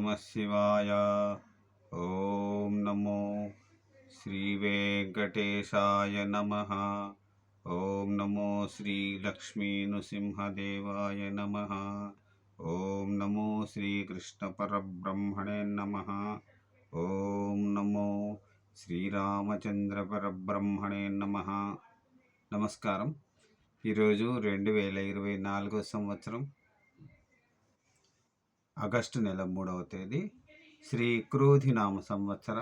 నమ శివాయ ఓం నమో శ్రీ వెంకటేశాయ నమ ఓం నమో శ్రీ లక్ష్మీ నృసింహదేవాయ నమ ఓం నమో శ్రీకృష్ణ పరబ్రహ్మణే నమ ఓం నమో శ్రీరామచంద్ర పరబ్రహ్మణే నమ నమస్కారం ఈరోజు రెండు వేల ఇరవై నాలుగో సంవత్సరం ఆగస్టు నెల మూడవ తేదీ శ్రీ క్రోధినామ సంవత్సర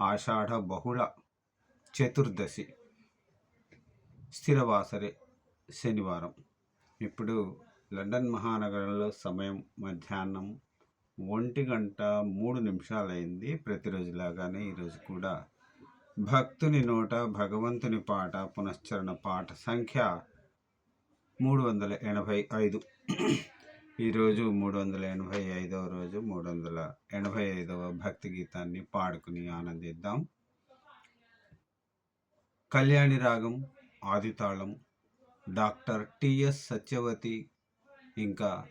ఆషాఢ బహుళ చతుర్దశి స్థిరవాసరి శనివారం. ఇప్పుడు లండన్ మహానగరంలో సమయం మధ్యాహ్నం ఒంటి గంట మూడు నిమిషాలైంది. ప్రతిరోజులాగానే ఈరోజు కూడా భక్తుని నోట భగవంతుని పాట పునశ్చరణ పాట సంఖ్య మూడు వందల ఎనభై ఐదు. ఈరోజు మూడు వందల ఎనభై ఐదవ రోజు మూడు వందల ఎనభై ఐదవ భక్తి గీతాన్ని పాడుకుని ఆనందిద్దాం. కళ్యాణి రాగం ఆదితాళం డాక్టర్ టిఎస్ సత్యవతి ఇంకా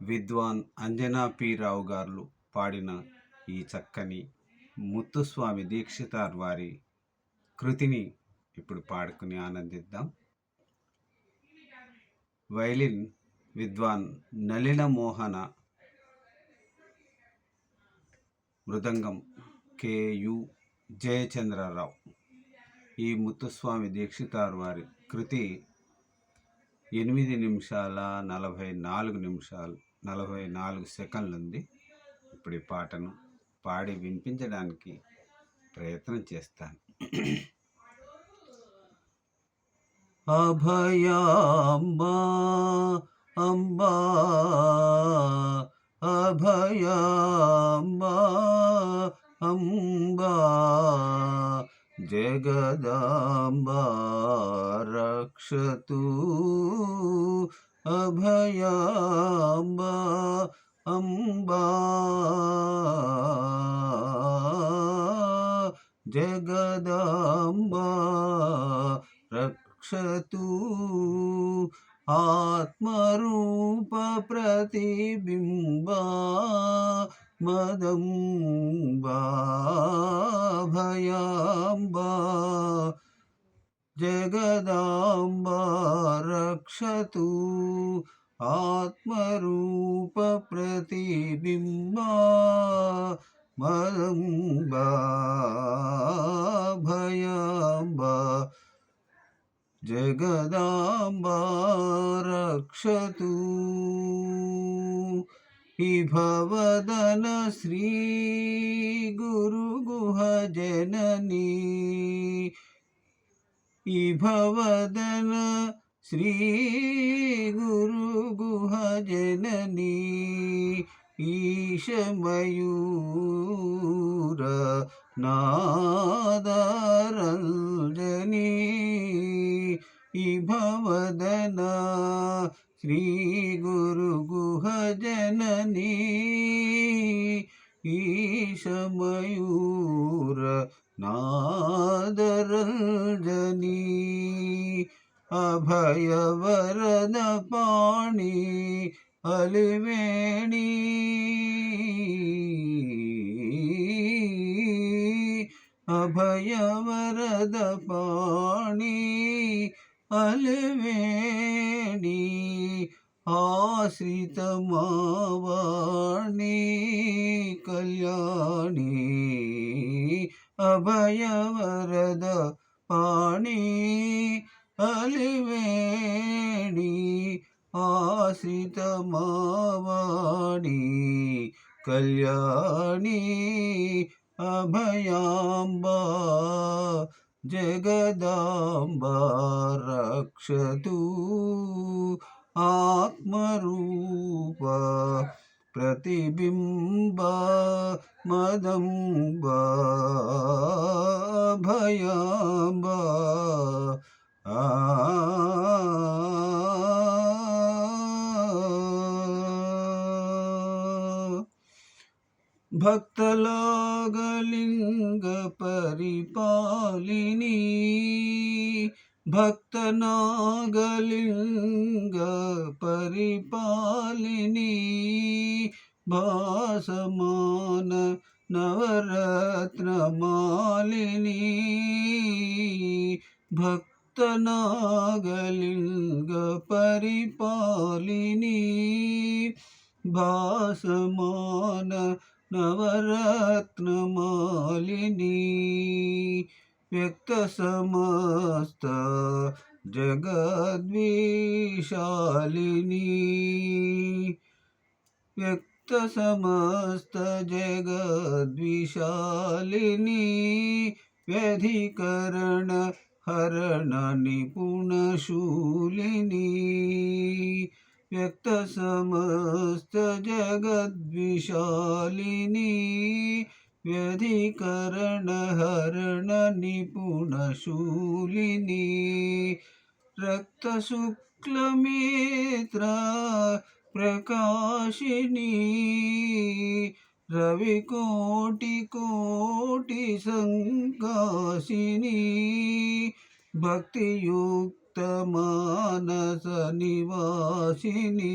విద్వాన్ అంజనా పి రావు గారు పాడిన ఈ చక్కని ముత్తుస్వామి దీక్షితార్ వారి కృతిని ఇప్పుడు పాడుకుని ఆనందిద్దాం. వైలిన్ విద్వాన్ నలిన మోహన మృదంగం కేయు జయచంద్రరావు. ఈ ముత్తుస్వామి దీక్షితార్ వారి కృతి ఎనిమిది నిమిషాల నలభై నాలుగు నిమిషాలు నలభై నాలుగు సెకండ్లు ఉంది ఇప్పుడు ఈ పాటను పాడి వినిపించడానికి ప్రయత్నం చేస్తాను. అభయాంబా अम्बा अभयाम्बा अम्बा जगदाम्बा रक्षतु अभयाम्बा अम्बा जगदाम्बा रक्षतु ఆత్మరూప ప్రతిబింబా మదంబా భయాంబా జగదాంబా రక్షతు ఆత్మరూప ప్రతిబింబా మదంబా భయాంబా జగదాంబా రక్షతు ఇభవదన శ్రీ గురు గుహ జననీ ఇభవదన శ్రీ ಈ ಭವದನ ಶ್ರೀ ಗುರು ಗುಹ ಜನನಿ. ಈಶಮಯೂರ ನಾದರಂಜನಿ. ಅಭಯವರದ ಪಾಣಿ ಅಲಿವೇಣಿ. ಅಭಯವರದ ಪಾಣಿ అలివేణి అభయవరద పాణి అలివేణి ఆశ్రితమావాణి కళ్యాణి అభయవరద పాణి అలివేణి ఆశ్రితమావాణి కళ్యాణి అభయాంబా जगदाम्बा रक्षतु आत्मरूप प्रतिबिम्ब मदम्ब भयाम्ब आ భక్తలాగలింగ పరిపాలిని భక్తనాగలింగ పరిపాలిని భాసమాన నవరత్నమాలిని భక్తనాగలింగ పరిపాలిని భాసమాన नवरत्नमालिनी व्यक्तसमस्त जगद्विशालिनी। व्यक्तसमस्त जगद्विशालिनी व्यधिकरण हरण निपुणशूलिनी व्यक्त समस्त जगद्विशालिनी व्यधिकर्ण हरण निपुणशूलिनी रक्तशुक्ल रक्तशुक्लमित्रा प्रकाशिनी रविकोटिकोटिसङ्कासिनी भक्तियुक्त హరణ నిపుణశూలిని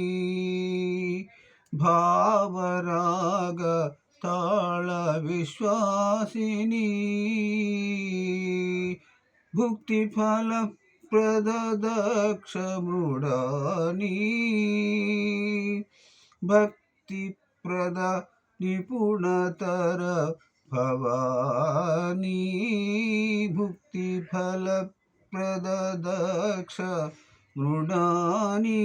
రక్తశుక్లమిత్ర ప్రకాశిని రవికోటి కోటి సంకాశిని భక్తియుక్త మానస प्रददक्ष मृडानि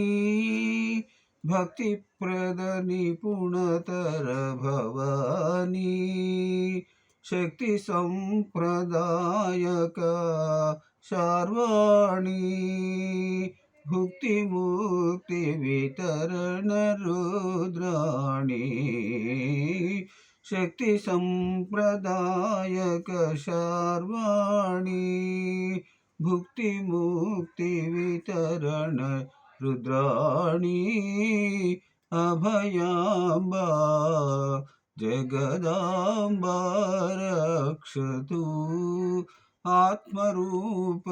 भक्तिप्रदनिपुणतरभवानी शक्तिसम्प्रदायक सर्वाणि भुक्तिमुक्तिवितरणरुद्राणि शक्तिसम्प्रदायक सर्वाणि भुक्ति मुक्ति वितरण रुद्राणी अभयाम्बा जगदाम्बा रक्षतु। आत्मरूप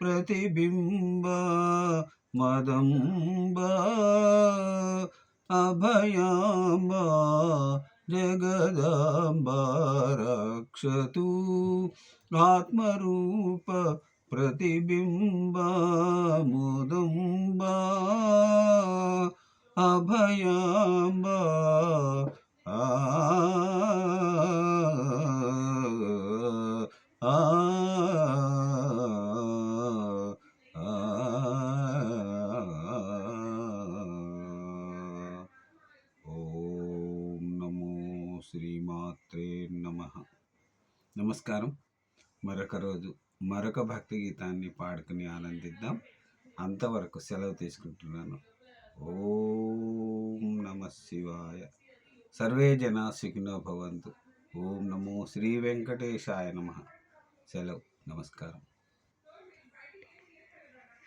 प्रतिबिम्ब मदम्ब अभयाम्ब जगदाम्ब रक्षतु। आत्मरूप శార్వాణి అభయాంబా. అభయాంబ శ్రీమాత్రే నమ. నమస్కారం. మరొక రోజు. మరొక భక్తి గీతాన్ని పాడుకుని ఆనందిద్దాం. అంతవరకు సెలవు తీసుకుంటున్నాను. ఓం నమ శివాయ. సర్వే జనా సుఖినో భవంతు. ఓం నమో శ్రీ వెంకటేశాయ నమ. సెలవు. నమస్కారం.